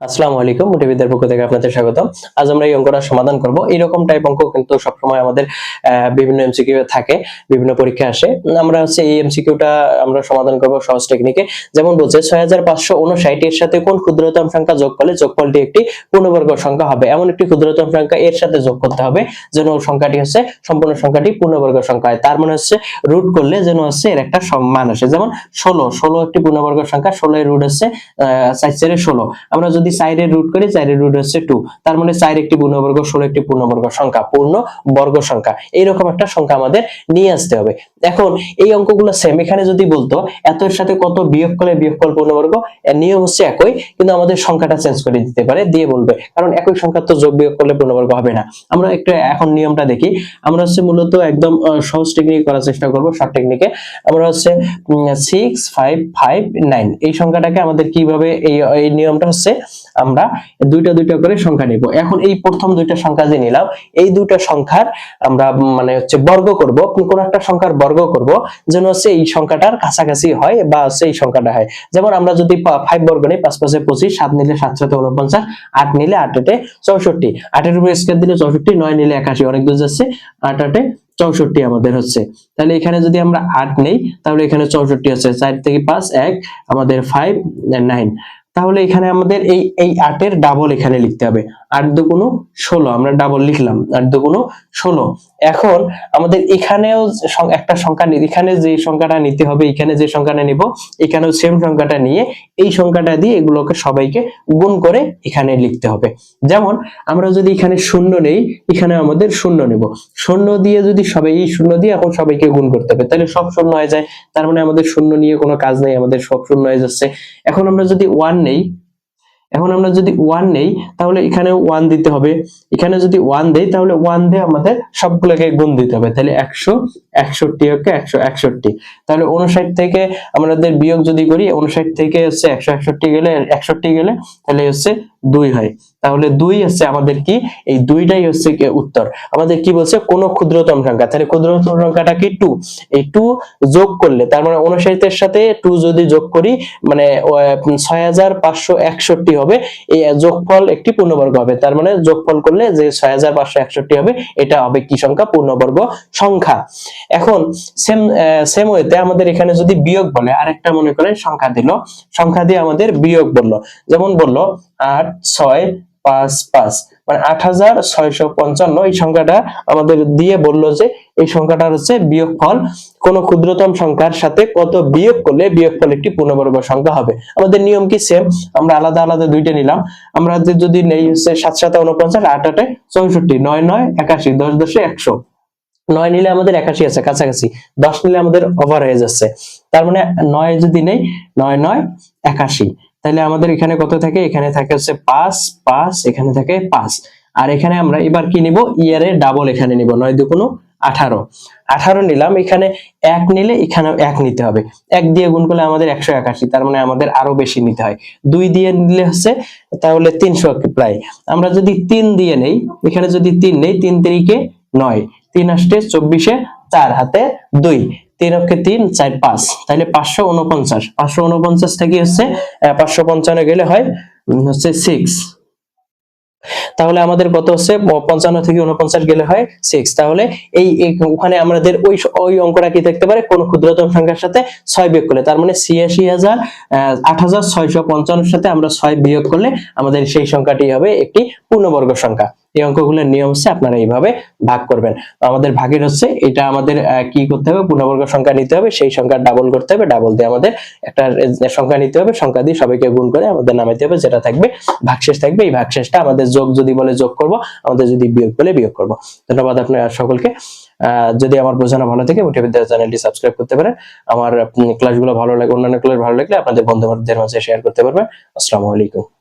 আসসালামু আলাইকুম মোটিভিদের পক্ষ থেকে আপনাদের স্বাগত আজ আমরা এই অঙ্কটা সমাধান করব। এরকম টাইপ অঙ্ক কিন্তু সবসময় আমাদের বিভিন্ন এমসিকিউ থাকে, বিভিন্ন পরীক্ষা আসে। আমরা হচ্ছে এই এমসিকিউটা আমরা সমাধান করব সহজ টেকনিকে যেমন বলছে, ছয় হাজার পাঁচশো উনষাট এর সাথে কোন ক্ষুদ্রতম সংখ্যা যোগ করলে যোগফলটি একটি পূর্ণবর্গ সংখ্যা হবে? এমন একটি ক্ষুদ্রতম সংখ্যা এর সাথে যোগ করতে হবে, যেন সংখ্যাটি হচ্ছে, সম্পূর্ণ সংখ্যাটি পূর্ণবর্গ সংখ্যা হয়। তার মানে হচ্ছে রুট করলে যেন হচ্ছে এর একটা মান আসে। যেমন ষোলো ষোলো একটি পূর্ণবর্গ সংখ্যা ষোলো এর রুট হচ্ছে চার চারে ষোলো। আমরা যদি চারের রুট করি চারের রুট হচ্ছে টু তার মানে চার একটি পূর্ণবর্গ, ষোলো একটি পূর্ণবর্গ সংখ্যা, পূর্ণ বর্গ সংখ্যা। এইরকম একটা সংখ্যা আমাদের নিয়ে আসতে হবে। এখন এই অঙ্কগুলো সেম এখানে যদি বলতো এত এর সাথে কত বিয়োগ করলে বিয়োগফল পূর্ণবর্গ? এর নিয়ম হচ্ছে একই, কিন্তু আমাদের সংখ্যাটা চেঞ্জ করে দিতে পারে, দিয়ে বলবে। কারণ একই সংখ্যা তো যোগ বিয়োগ করলে পূর্ণবর্গ হবে না। আমরা একটু এখন নিয়মটা দেখি। আমরা হচ্ছে মূলত একদম সহজ টেকনিক করার চেষ্টা করব শর্ট টেকনিকে আমরা হচ্ছে সিক্স ফাইভ ফাইভ নাইন এই সংখ্যাটাকে আমাদের কীভাবে এই নিয়মটা হচ্ছে আমরা দুইটা দুইটা করে সংখ্যা নিব। এখন এই প্রথম দুইটা সংখ্যা যে নিলাম, এই দুইটা সংখ্যার আমরা মানে হচ্ছে বর্গ করব। কোন একটা সংখ্যার বর্গ করব যেন হচ্ছে এই সংখ্যাটার কাছাকাছি হয় বা এই সংখ্যাটা হয়। যেমন আমরা যদি ফাইভ বর্গ নিই, পাঁচ পাঁচে পঁচিশ, সাত নিলে সাত সাথে উনপঞ্চাশ, আট নিলে আট আটে চৌষট্টি। আটের উপরে স্কোয়ার দিলে চৌষট্টি, নয় নিলে একাশি, অনেক দূর যাচ্ছে, আট আটে চৌষট্টি আমাদের হচ্ছে। তাহলে এখানে যদি আমরা আট নেই, তাহলে এখানে চৌষট্টি আছে, চার থেকে পাঁচ, এক, আমাদের ফাইভ নাইন তাহলে এখানে আমাদের এই এই আটের ডাবল এখানে লিখতে হবে। আট দুগুণ ষোলো, আমরা ডাবল লিখলাম আট দুগুণ ষোলো। এখন আমাদের এখানেও একটা সংখ্যা এখানে যে সংখ্যাটা নিতে হবে, এখানে যে সংখ্যাটা নিব, এখানেও সেম সংখ্যাটা নিয়ে এই সংখ্যাটা দিয়ে এগুলোকে সবাইকে গুণ করে এখানে লিখতে হবে। যেমন আমরা যদি এখানে শূন্য নেই, এখানে আমাদের শূন্য নেব। শূন্য দিয়ে যদি সবাই এই শূন্য দিয়ে এখন সবাইকে গুণ করতে হবে। তাহলে সব শূন্য হয়ে যায়। তার মানে আমাদের শূন্য নিয়ে কোনো কাজ নেই, আমাদের সব শূন্য হয়ে যাচ্ছে। এখন আমরা যদি ওয়ান নেই এখন আমরা যদি ওয়ান নেই, তাহলে এখানে ওয়ান দিতে হবে। এখানে যদি ওয়ান দেই, তাহলে ওয়ান দিয়ে আমাদের সবগুলোকে গুণ দিতে হবে। তাহলে একশো, একষট্টি ওকে একশো একষট্টি। তাহলে উনষাট থেকে আমাদের বিয়োগ যদি করি উনষাট থেকে হচ্ছে একশো একষট্টি গেলে একষট্টি গেলে, তাহলে হচ্ছে দুই হয়। তাহলে দুই হচ্ছে আমাদের কি? এই দুইটাই হচ্ছে উত্তর। আমাদের কি বলছে? কোন ক্ষুদ্রতম সংখ্যা। তাহলে ক্ষুদ্রতম সংখ্যাটা কি? টু এই টু যোগ করলে, তার মানে উনষাটের সাথে টু যদি যোগ করি মানে ছয় হাজার পাঁচশো একষট্টি হবে। এই যোগফল একটি পূর্ণবর্গ হবে। তার মানে যোগফল করলে যে ছয় হাজার পাঁচশো একষট্টি হবে, এটা হবে কি সংখ্যা? পূর্ণবর্গ সংখ্যা। এখন সেম সেম ওয়েতে আমাদের এখানে যদি বিয়োগ বলে, আরেকটা মনে করেন সংখ্যা দিল। সংখ্যা দিয়ে আমাদের বিয়োগ বলল। যেমন বলল আট, ছয়, পাঁচ পাঁচ। মানে আট হাজার ছয়শো পঞ্চান্ন এই সংখ্যাটা আমাদের দিয়ে বলল যে এই সংখ্যাটার হচ্ছে বিয়োগফল। কোন ক্ষুদ্রতম সংখ্যার সাথে কত বিয়োগ করলে বিয়োগফল একটি পূর্ণবর্গ সংখ্যা হবে? আমাদের নিয়ম কি সেম আমরা আলাদা আলাদা দুইটা নিলাম। আমরা যদি নেই হচ্ছে সাত সাত উনপঞ্চাশ আট আটে চৌষট্টি, নয় নয় একাশি, দশ দশে একশো। নয় নিলে আমাদের একাশি আছে, কাছাকাছি। দশ নিলে আমাদের ওভার হয়ে যাচ্ছে। তার মানে নয় যদি নেই, নয় নয়, একাশি। তাহলে আমাদের এখানে কত থাকে? এখানে থাকে হচ্ছে পাঁচ পাঁচ, এখানে থাকে পাঁচ। আর এখানে আমরা এবার কি নিব? ইয়ারে ডাবল এখানে নিব, নয় দুগুণ আঠারো। আঠারো নিলাম, এখানে এক নিলে এখানে এক নিতে হবে। এক দিয়ে গুণ করলে আমাদের একশো একাশি, তার মানে আমাদের আরও বেশি নিতে হয়। দুই দিয়ে নিলে হচ্ছে, তাহলে তিনশো প্রায় আমরা যদি তিন দিয়ে নেই, এখানে যদি তিন নেই, তিন তিরিকে নয়, তিন আষ্টে চব্বিশে চার, হাতে দুই। তিন তিন, চার, পাঁচ। তাহলে পাঁচশো উনপঞ্চাশ পাঁচশো উনপঞ্চাশ থেকে হচ্ছে পাঁচশো পঞ্চান্ন গেলে হয় হচ্ছে সিক্স তাহলে আমাদের কত হচ্ছে পঞ্চান্ন থেকে উনপঞ্চাশ গেলে হয় সিক্স তাহলে এই এই ওখানে আমাদের ওই ওই অঙ্কটা কি থাকতে পারে? কোন ক্ষুদ্রতম সংখ্যার সাথে ছয় বিয়োগ করলে। তার মানে ছিয়াশি হাজার আট হাজার ছয়শো পঞ্চান্নর সাথে আমরা ছয় বিয়োগ করলে আমাদের সেই সংখ্যাটি হবে একটি পূর্ণবর্গ সংখ্যা। এই অঙ্কগুলোর নিয়ম হচ্ছে আপনারা এইভাবে ভাগ করবেন। আমাদের ভাগের হচ্ছে এটা আমাদের কি করতে হবে? পূর্ণবর্গ সংখ্যা নিতে হবে, সেই সংখ্যা ডাবল করতে হবে ডাবল দিয়ে আমাদের একটা সংখ্যা নিতে হবে, সংখ্যা দিয়ে সবাইকে গুণ করে আমাদের নামাইতে হবে, যেটা থাকবে ভাগশেষ থাকবে। এই ভাগশেষটা আমাদের যোগ যদি বলে যোগ করব, আমাদের যদি বিয়োগ বলে বিয়োগ করব। ধন্যবাদ আপনার সকলকে। যদি আমার বোঝানো ভালো থাকে মোটিভ বিদ্যা চ্যানেলটি সাবস্ক্রাইব করতে পারেন। আমার ক্লাসগুলো ভালো লাগে, অন্যান্য ক্লাস ভালো লাগলে আপনাদের বন্ধু বান্ধবদের মাঝে শেয়ার করতে পারবেন। আসসালামু আলাইকুম।